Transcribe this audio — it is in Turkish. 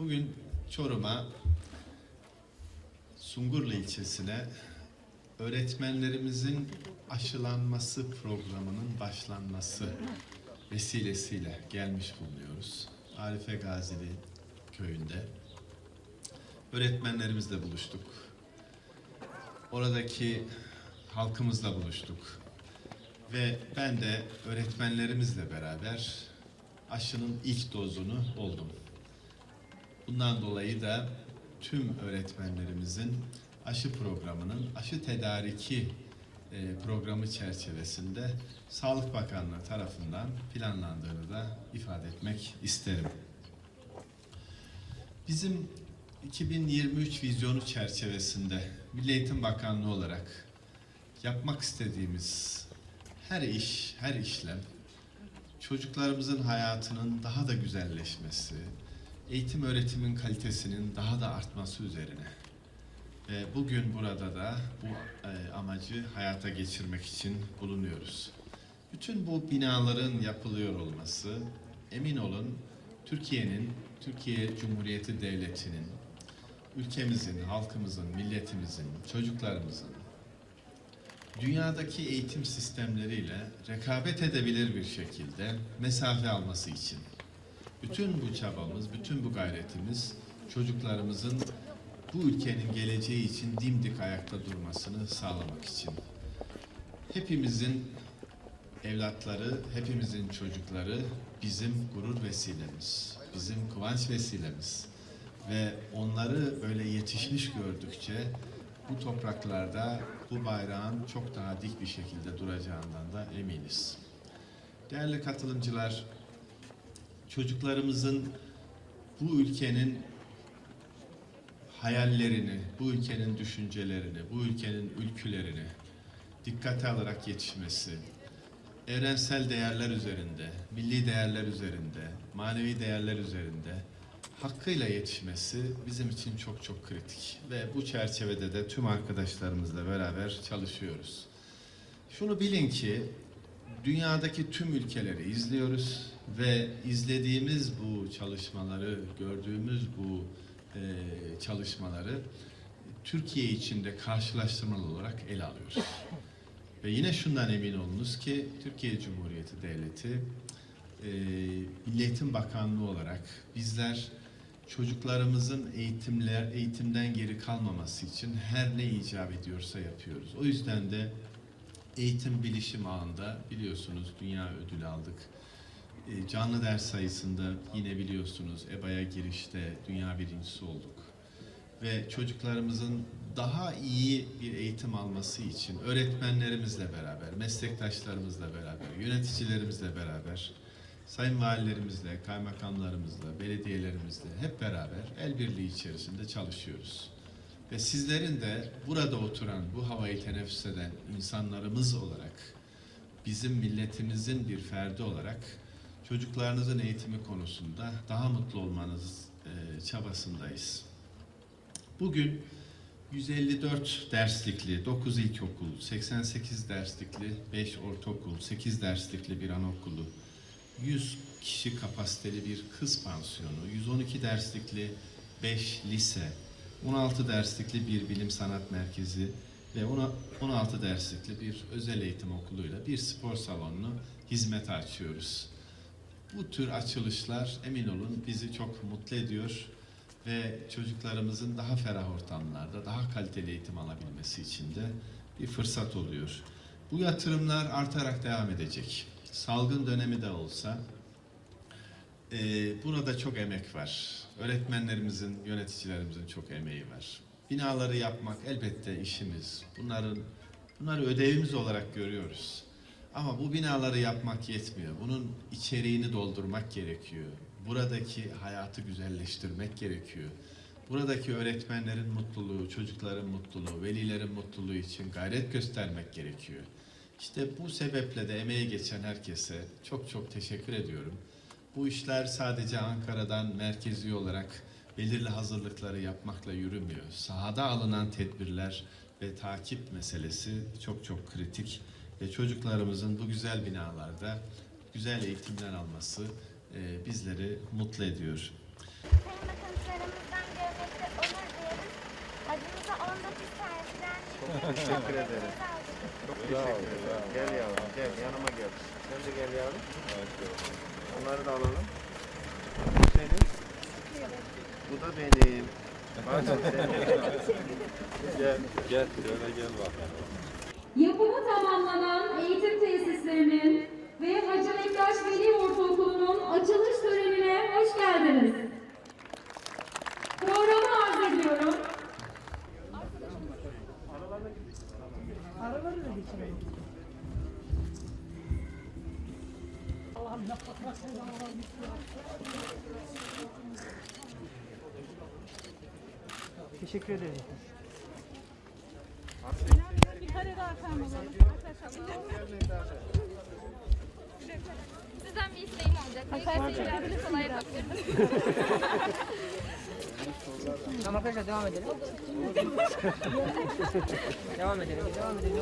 Bugün Çorum'a Sungurlu ilçesine öğretmenlerimizin aşılanması programının başlanması vesilesiyle gelmiş bulunuyoruz. Arife Gazili köyünde öğretmenlerimizle buluştuk. Oradaki halkımızla buluştuk. Ve ben de öğretmenlerimizle beraber aşının ilk dozunu oldum. Bundan dolayı da tüm öğretmenlerimizin aşı programının aşı tedariki e, programı çerçevesinde Sağlık Bakanlığı tarafından planlandığını da ifade etmek isterim. Bizim 2023 vizyonu çerçevesinde Milli Eğitim Bakanlığı olarak yapmak istediğimiz her iş, her işlem çocuklarımızın hayatının daha da güzelleşmesi, eğitim öğretimin kalitesinin daha da artması üzerine. Ve bugün burada da bu e, amacı hayata geçirmek için bulunuyoruz. Bütün bu binaların yapılıyor olması emin olun Türkiye'nin, Türkiye Cumhuriyeti Devleti'nin, ülkemizin, halkımızın, milletimizin, çocuklarımızın dünyadaki eğitim sistemleriyle rekabet edebilir bir şekilde mesafe alması için. Bütün bu çabamız, bütün bu gayretimiz çocuklarımızın bu ülkenin geleceği için dimdik ayakta durmasını sağlamak için. Hepimizin evlatları, hepimizin çocukları bizim gurur vesilemiz, bizim kıvanç vesilemiz ve onları böyle yetişmiş gördükçe bu topraklarda bu bayrağın çok daha dik bir şekilde duracağından da eminiz. Değerli katılımcılar, çocuklarımızın bu ülkenin hayallerini, bu ülkenin düşüncelerini, bu ülkenin ülkülerini dikkate alarak yetişmesi, evrensel değerler üzerinde, milli değerler üzerinde, manevi değerler üzerinde hakkıyla yetişmesi bizim için çok çok kritik. Ve bu çerçevede de tüm arkadaşlarımızla beraber çalışıyoruz. Şunu bilin ki dünyadaki tüm ülkeleri izliyoruz ve izlediğimiz bu çalışmaları, gördüğümüz bu e, çalışmaları Türkiye içinde karşılaştırmalı olarak ele alıyoruz. Ve yine şundan emin olunuz ki Türkiye Cumhuriyeti Devleti e, Milli Eğitim Bakanlığı olarak bizler çocuklarımızın eğitimler eğitimden geri kalmaması için her ne icap ediyorsa yapıyoruz. O yüzden de eğitim bilişim ağında biliyorsunuz dünya ödülü aldık. E, canlı ders sayısında yine biliyorsunuz EBA'ya girişte dünya birincisi olduk. Ve çocuklarımızın daha iyi bir eğitim alması için öğretmenlerimizle beraber, meslektaşlarımızla beraber, yöneticilerimizle beraber, sayın valilerimizle, kaymakamlarımızla, belediyelerimizle hep beraber el birliği içerisinde çalışıyoruz. Ve sizlerin de burada oturan, bu havayı teneffüs eden insanlarımız olarak, bizim milletimizin bir ferdi olarak çocuklarınızın eğitimi konusunda daha mutlu olmanız e, çabasındayız. Bugün 154 derslikli 9 ilkokul, 88 derslikli 5 ortaokul, 8 derslikli bir anaokulu, 100 kişi kapasiteli bir kız pansiyonu, 112 derslikli 5 lise, 16 derslikli bir bilim sanat merkezi ve ona 16 derslikli bir özel eğitim okuluyla bir spor salonunu hizmete açıyoruz. Bu tür açılışlar emin olun bizi çok mutlu ediyor ve çocuklarımızın daha ferah ortamlarda daha kaliteli eğitim alabilmesi için de bir fırsat oluyor. Bu yatırımlar artarak devam edecek. Salgın dönemi de olsa e, burada çok emek var. Öğretmenlerimizin, yöneticilerimizin çok emeği var. Binaları yapmak elbette işimiz. Bunların bunları ödevimiz olarak görüyoruz. Ama bu binaları yapmak yetmiyor. Bunun içeriğini doldurmak gerekiyor. Buradaki hayatı güzelleştirmek gerekiyor. Buradaki öğretmenlerin mutluluğu, çocukların mutluluğu, velilerin mutluluğu için gayret göstermek gerekiyor. İşte bu sebeple de emeği geçen herkese çok çok teşekkür ediyorum. Bu işler sadece Ankara'dan merkezi olarak belirli hazırlıkları yapmakla yürümüyor. Sahada alınan tedbirler ve takip meselesi çok çok kritik ve çocuklarımızın bu güzel binalarda güzel eğitimler alması e, bizleri mutlu ediyor. Adınıza 19 tanesinden Teşekkür ederim. Çok teşekkür ederim. Gel yavrum gel yanıma gel. Sen de gel yavrum. Onları da alalım. Senin. Bu da benim. Bak, senin. gel. Gel. Şöyle gel bak. Yapı Teşekkür ederim. Bir kare daha. Sizden bir isteğim olacak. Büyük seyircilerimize kolay yapabiliriz. Tamam arkadaşlar devam edelim. devam edelim. Devam edelim.